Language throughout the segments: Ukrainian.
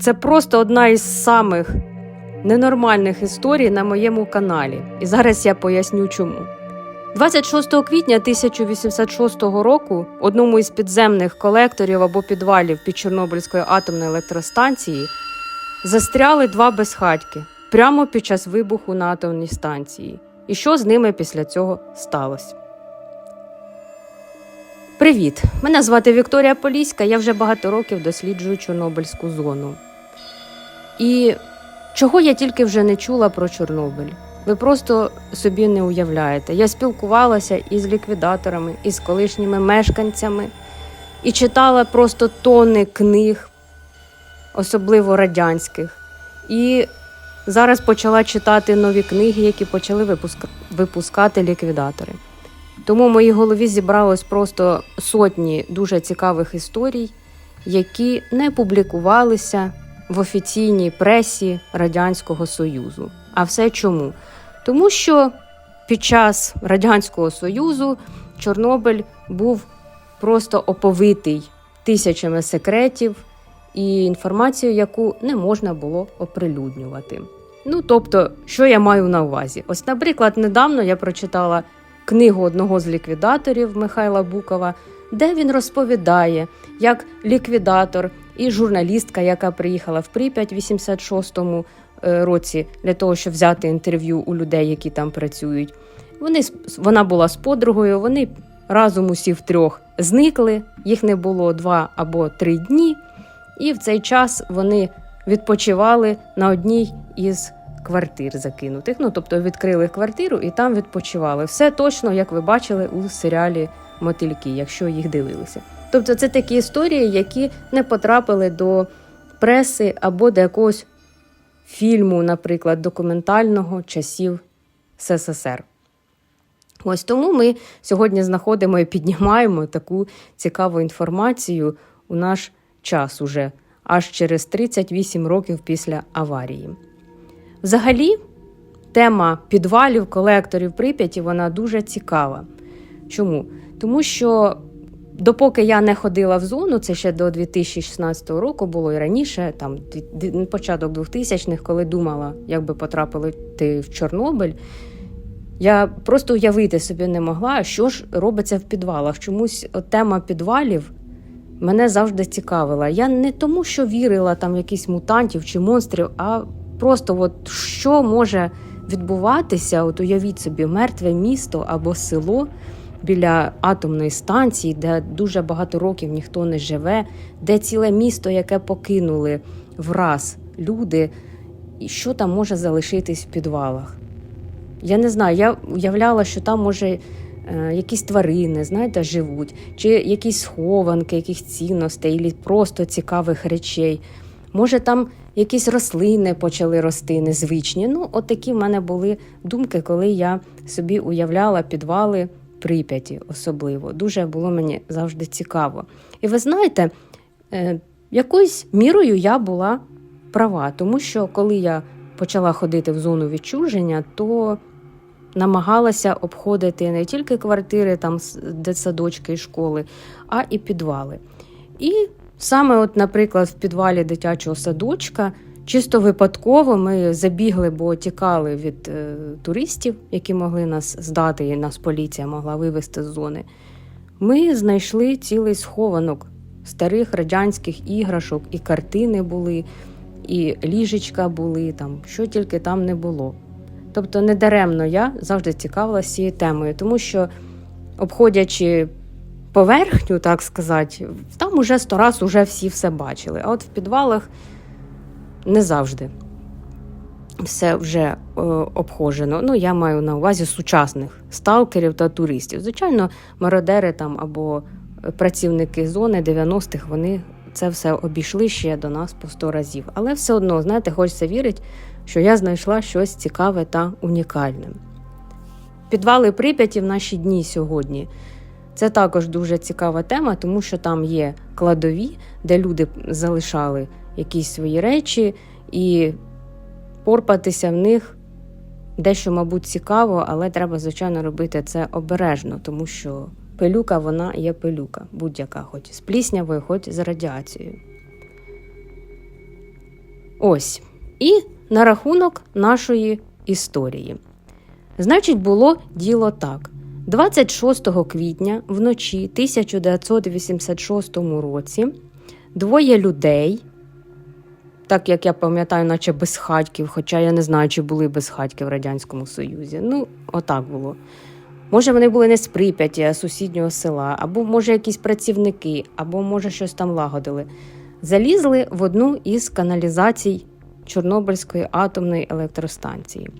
Це просто одна із самих ненормальних історій на моєму каналі. І зараз я поясню чому. 26 квітня 1806 року одному із підземних колекторів або підвалів під Чорнобильської атомної електростанції застряли два безхатьки прямо під час вибуху на атомній станції. І що з ними після цього сталося? Привіт! Мене звати Вікторія Поліська. Я вже багато років досліджую Чорнобильську зону. І чого я тільки вже не чула про Чорнобиль. Ви просто собі не уявляєте. Я спілкувалася із ліквідаторами, із колишніми мешканцями і читала просто тони книг, особливо радянських. І зараз почала читати нові книги, які почали випускати ліквідатори. Тому в моїй голові зібралось просто сотні дуже цікавих історій, які не публікувалися в офіційній пресі Радянського Союзу. А все чому? Тому що під час Радянського Союзу Чорнобиль був просто оповитий тисячами секретів і інформацією, яку не можна було оприлюднювати. Ну тобто, що я маю на увазі? Ось, наприклад, недавно я прочитала книгу одного з ліквідаторів Михайла Букова, де він розповідає, як ліквідатор і журналістка, яка приїхала в Прип'ять в 86-му е, році для того, щоб взяти інтерв'ю у людей, які там працюють. Вони вона була з подругою, вони разом усі втрьох зникли. Їх не було два або три дні, і в цей час вони відпочивали на одній із квартир закинутих. Ну тобто відкрили квартиру і там відпочивали. Все точно, як ви бачили у серіалі Мотильки, якщо їх дивилися. Тобто, це такі історії, які не потрапили до преси або до якогось фільму, наприклад, документального часів СССР. Ось тому ми сьогодні знаходимо і піднімаємо таку цікаву інформацію у наш час уже аж через 38 років після аварії. Взагалі, тема підвалів, колекторів Прип'яті вона дуже цікава. Чому? Тому що допоки я не ходила в зону, це ще до 2016 року було і раніше, там дві- початок 2000-х, коли думала, як би потрапити в Чорнобиль. Я просто уявити собі не могла, що ж робиться в підвалах. Чомусь от тема підвалів мене завжди цікавила. Я не тому, що вірила там в якісь мутантів чи монстрів, а просто от що може відбуватися, от уявіть собі, мертве місто або село біля атомної станції, де дуже багато років ніхто не живе, де ціле місто, яке покинули враз люди, і що там може залишитись в підвалах. Я не знаю, я уявляла, що там може е, якісь тварини, знаєте, живуть, чи якісь схованки, якихось цінностей, або просто цікавих речей. Може, там якісь рослини почали рости незвичні. Ну, от такі в мене були думки, коли я собі уявляла підвали Прип'яті особливо. Дуже було мені завжди цікаво. І ви знаєте, е, якоюсь мірою я була права, тому що коли я почала ходити в зону відчуження, то намагалася обходити не тільки квартири, там дитсадочки і школи, а і підвали. І саме, от, наприклад, в підвалі дитячого садочка. Чисто випадково ми забігли, бо тікали від е, туристів, які могли нас здати, і нас поліція могла вивезти з зони. Ми знайшли цілий схованок старих радянських іграшок, і картини були, і ліжечка були, там, що тільки там не було. Тобто, недаремно я завжди цікавилася цією темою, тому що, обходячи поверхню, так сказати, там уже сто раз уже всі все бачили. А от в підвалах не завжди все вже е, обхожено. Ну, я маю на увазі сучасних сталкерів та туристів. Звичайно, мародери там або працівники зони 90-х, вони це все обійшли ще до нас по 100 разів. Але все одно, знаєте, хочеться вірити, що я знайшла щось цікаве та унікальне. Підвали Прип'яті в наші дні сьогодні. Це також дуже цікава тема, тому що там є кладові, де люди залишали якісь свої речі, і порпатися в них дещо, мабуть, цікаво, але треба, звичайно, робити це обережно, тому що пилюка вона є пилюка, будь-яка, хоч з пліснявою, хоч з радіацією. Ось. І на рахунок нашої історії. Значить, було діло так. 26 квітня вночі 1986 році двоє людей, так як я пам'ятаю, наче безхатьків, хоча я не знаю, чи були безхатьки в Радянському Союзі. Ну, отак було. Може, вони були не з Прип'яті, а з сусіднього села, або, може, якісь працівники, або, може, щось там лагодили. Залізли в одну із каналізацій Чорнобильської атомної електростанції.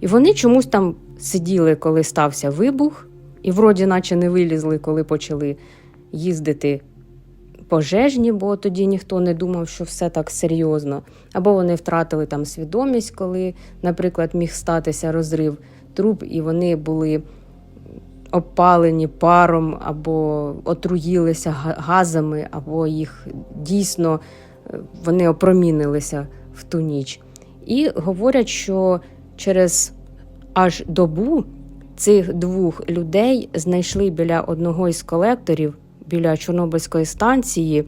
І вони чомусь там сиділи, коли стався вибух, і вроді, наче не вилізли, коли почали їздити пожежні, бо тоді ніхто не думав, що все так серйозно. Або вони втратили там свідомість, коли, наприклад, міг статися розрив труб, і вони були обпалені паром, або отруїлися газами, або їх дійсно е, вони опромінилися в ту ніч. І говорять, що через аж добу цих двох людей знайшли біля одного із колекторів, біля Чорнобильської станції,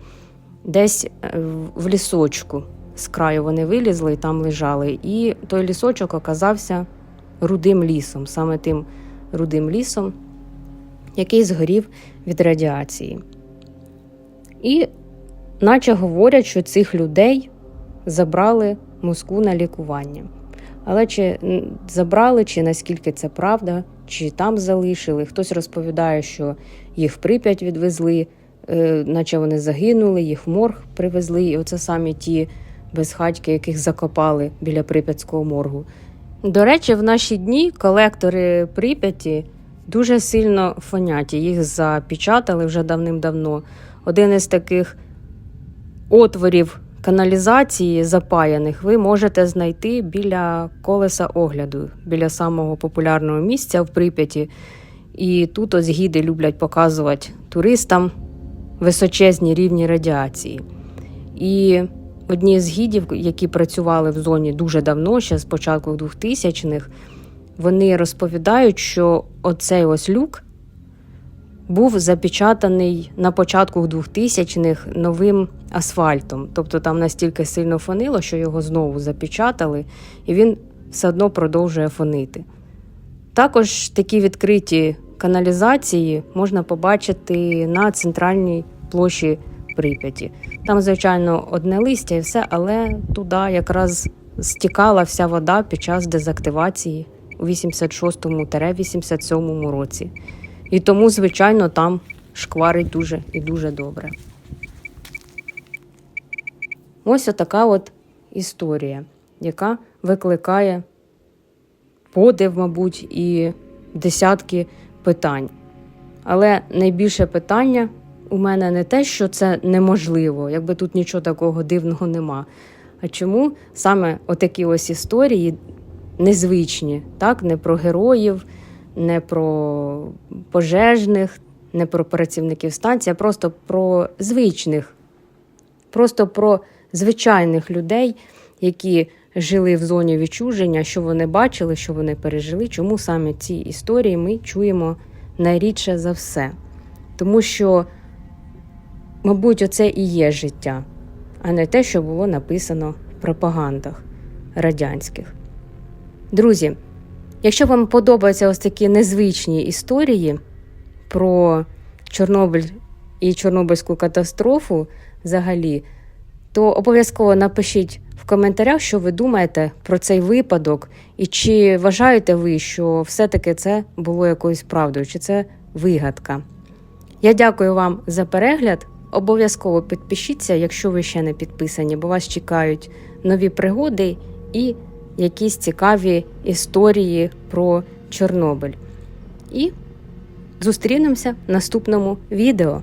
десь е, в лісочку. З краю вони вилізли і там лежали. І той лісочок оказався рудим лісом, саме тим рудим лісом, який згорів від радіації. І наче говорять, що цих людей забрали в Москву на лікування. Але чи забрали, чи наскільки це правда, чи там залишили. Хтось розповідає, що їх в Прип'ять відвезли, е, наче вони загинули, їх в морг привезли. І оце самі ті безхатьки, яких закопали біля Прип'ятського моргу. До речі, в наші дні колектори Прип'яті дуже сильно фоняті. Їх запечатали вже давним-давно. Один із таких отворів каналізації запаяних ви можете знайти біля колеса огляду, біля самого популярного місця в Прип'яті. І тут ось гіди люблять показувати туристам височезні рівні радіації. І одні з гідів, які працювали в зоні дуже давно, ще з початку 2000-х, вони розповідають, що оцей ось люк був запечатаний на початку 2000-х новим асфальтом. Тобто там настільки сильно фонило, що його знову запечатали, і він все одно продовжує фонити. Також такі відкриті каналізації можна побачити на центральній площі Прип'яті. Там, звичайно, одне листя і все, але туди якраз стікала вся вода під час дезактивації у 86-87 році. І тому, звичайно, там шкварить дуже і дуже добре. Ось отака от історія, яка викликає подив, мабуть, і десятки питань. Але найбільше питання у мене не те, що це неможливо, якби тут нічого такого дивного нема. А чому саме отакі ось історії незвичні, так? не про героїв, не про пожежних, не про працівників станції, а просто про звичних, просто про звичайних людей, які жили в зоні відчуження, що вони бачили, що вони пережили, чому саме ці історії ми чуємо найрідше за все. Тому що, мабуть, оце і є життя, а не те, що було написано в пропагандах радянських. Друзі, якщо вам подобаються ось такі незвичні історії про Чорнобиль і Чорнобильську катастрофу взагалі, то обов'язково напишіть в коментарях, що ви думаєте про цей випадок, і чи вважаєте ви, що все-таки це було якоюсь правдою, чи це вигадка. Я дякую вам за перегляд. Обов'язково підпишіться, якщо ви ще не підписані, бо вас чекають нові пригоди і якісь цікаві історії про Чорнобиль. І зустрінемося в наступному відео.